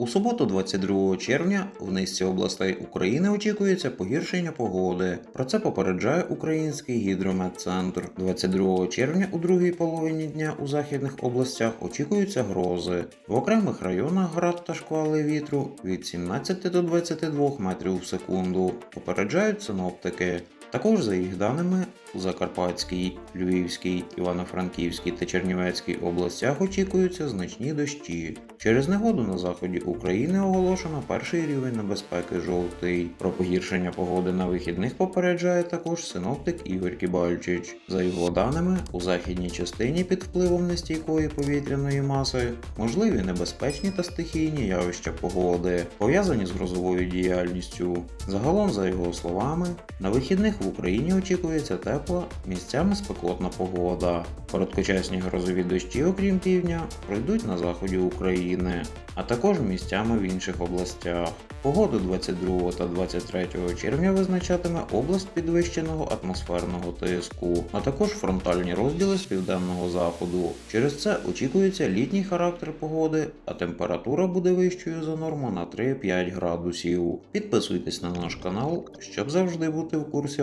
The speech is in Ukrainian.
У суботу, 22 червня, в низці областей України очікується погіршення погоди. Про це попереджає Український гідрометцентр. 22 червня у другій половині дня у західних областях очікуються грози. В окремих районах град та шквали вітру від 17 до 22 метрів в секунду. Попереджають синоптики. Також, за їх даними, у Закарпатській, Львівській, Івано-Франківській та Чернівецькій областях очікуються значні дощі. Через негоду на заході України оголошено перший рівень небезпеки жовтий. Про погіршення погоди на вихідних попереджає також синоптик Ігор Кібальчич. За його даними, у західній частині під впливом нестійкої повітряної маси можливі небезпечні та стихійні явища погоди, пов'язані з грозовою діяльністю. Загалом, за його словами, на вихідних в Україні очікується тепла, місцями спекотна погода. Короткочасні грозові дощі, окрім півдня, пройдуть на заході України, а також місцями в інших областях. Погоду 22 та 23 червня визначатиме область підвищеного атмосферного тиску, а також фронтальні розділи з південного заходу. Через це очікується літній характер погоди, а температура буде вищою за норму на 3-5 градусів. Підписуйтесь на наш канал, щоб завжди бути в курсі